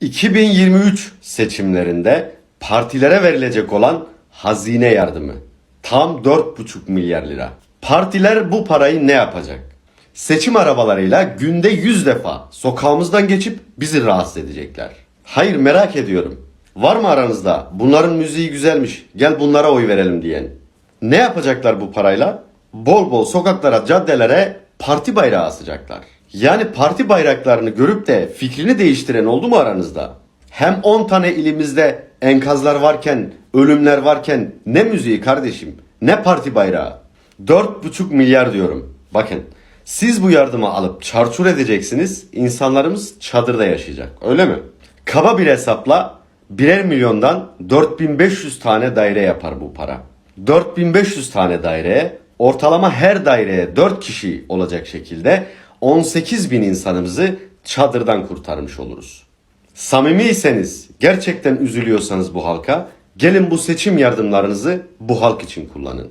2023 seçimlerinde partilere verilecek olan hazine yardımı tam 4,5 milyar lira. Partiler bu parayı ne yapacak? Seçim arabalarıyla günde 100 defa sokağımızdan geçip bizi rahatsız edecekler. Hayır merak ediyorum. Var mı aranızda bunların müziği güzelmiş gel bunlara oy verelim diyen? Ne yapacaklar bu parayla? Bol bol sokaklara, caddelere parti bayrağı asacaklar. Yani parti bayraklarını görüp de fikrini değiştiren oldu mu aranızda? Hem 10 tane ilimizde enkazlar varken, ölümler varken ne müziği kardeşim, ne parti bayrağı? 4,5 milyar diyorum. Bakın siz bu yardımı alıp çarçur edeceksiniz, insanlarımız çadırda yaşayacak. Öyle mi? Kaba bir hesapla birer milyondan 4500 tane daire yapar bu para. 4500 tane daireye ortalama her daireye 4 kişi olacak şekilde 18 bin insanımızı çadırdan kurtarmış oluruz. Samimiyseniz, gerçekten üzülüyorsanız bu halka, gelin bu seçim yardımlarınızı bu halk için kullanın.